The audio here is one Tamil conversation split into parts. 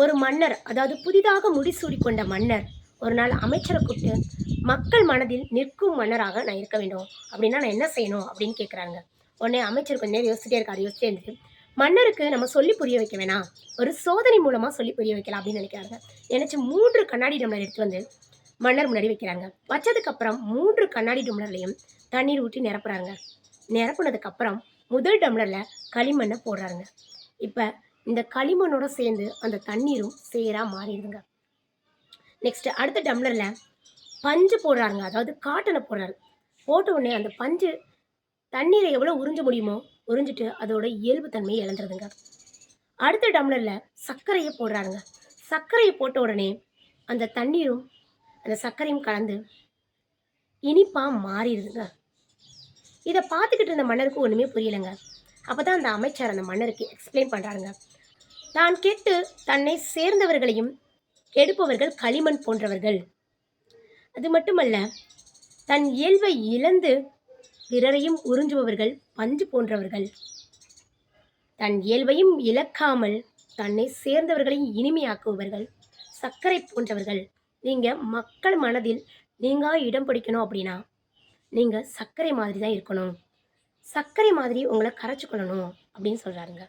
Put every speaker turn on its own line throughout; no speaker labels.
ஒரு மன்னர் அதாவது புதிதாக முடிசூடி கொண்ட மன்னர் ஒரு நாள் அமைச்சரை கூப்பிட்டு மக்கள் மனதில் நிற்கும் மன்னராக நான் இருக்க வேண்டும். அப்படின்னா நான் என்ன செய்யணும்? அப்படின்னு கேட்குறாங்க உடனே அமைச்சர் கொஞ்ச நேரம் யோசிச்சிட்டே இருக்காரு. யோசிச்சுட்டே மன்னருக்கு நம்ம சொல்லி புரிய வைக்க வேணாம். ஒரு சோதனை மூலமாக சொல்லி புரிய வைக்கலாம் அப்படின்னு நினைக்கிறாங்க. நினச்சி மூன்று கண்ணாடி டம்ளர் எடுத்து வந்து மன்னர் முன்னாடி வைக்கிறாங்க. வச்சதுக்கப்புறம் மூன்று கண்ணாடி டம்ளர்லையும் தண்ணீர் ஊற்றி நிரப்புறாங்க. நிரப்புனதுக்கப்புறம் முதல் டம்ளரில் களிமண்ணை போடுறாங்க இப்போ இந்த களிமண்ணோட சேர்ந்து அந்த தண்ணீரும் சேராக மாறிடுதுங்க. நெக்ஸ்ட் அடுத்த டம்ளரில் பஞ்சு போடுறாங்க அதாவது காட்டனை போடுறாரு. போட்ட உடனே அந்த பஞ்சு தண்ணீரை எவ்வளோ உறிஞ்ச முடியுமோ உறிஞ்சிட்டு அதோட இயல்பு தன்மையை இழந்துருதுங்க. அடுத்த டம்ளரில் சர்க்கரையை போடுறாருங்க. சர்க்கரையை போட்ட உடனே அந்த தண்ணீரும் அந்த சர்க்கரையும் கலந்து இனிப்பாக மாறிடுதுங்க. இதை பார்த்துக்கிட்டு இருந்த மன்னருக்கு ஒன்றுமே புரியலைங்க. அப்போ தான் அந்த அமைச்சர் அந்த மன்னருக்கு எக்ஸ்பிளைன் பண்ணுறாருங்க தான் கெட்டு தன்னை சேர்ந்தவர்களையும் கெடுப்பவர்கள் களிமண் போன்றவர்கள். அது மட்டுமல்ல தன் இயல்பை இழந்து பிறரையும் உறிஞ்சுபவர்கள் பஞ்சு போன்றவர்கள். தன் இயல்பையும் இழக்காமல் தன்னை சேர்ந்தவர்களையும் இனிமையாக்குபவர்கள் சர்க்கரை போன்றவர்கள். நீங்கள் மக்கள் மனதில் நீங்கள் இடம் பிடிக்கணும் அப்படின்னா நீங்கள் சர்க்கரை மாதிரி தான் இருக்கணும். சர்க்கரை மாதிரி உங்களை கரைச்சிக்கொள்ளணும் அப்படின்னு சொல்கிறாருங்க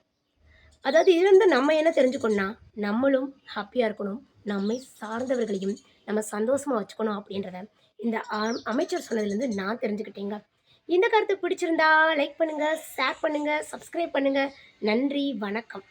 அதாவது இருந்து நம்ம என்ன தெரிஞ்சுக்கணும்னா நம்மளும் ஹாப்பியாக இருக்கணும் நம்மை சார்ந்தவர்களையும் நம்ம சந்தோஷமாக வச்சுக்கணும் அப்படின்றத இந்த அமைச்சர் சொன்னதுலேருந்து நான் தெரிஞ்சுக்கிட்டேங்க. இந்த கருத்து பிடிச்சிருந்தா லைக் பண்ணுங்கள் ஷேர் பண்ணுங்கள் சப்ஸ்கிரைப் பண்ணுங்கள் நன்றி வணக்கம்.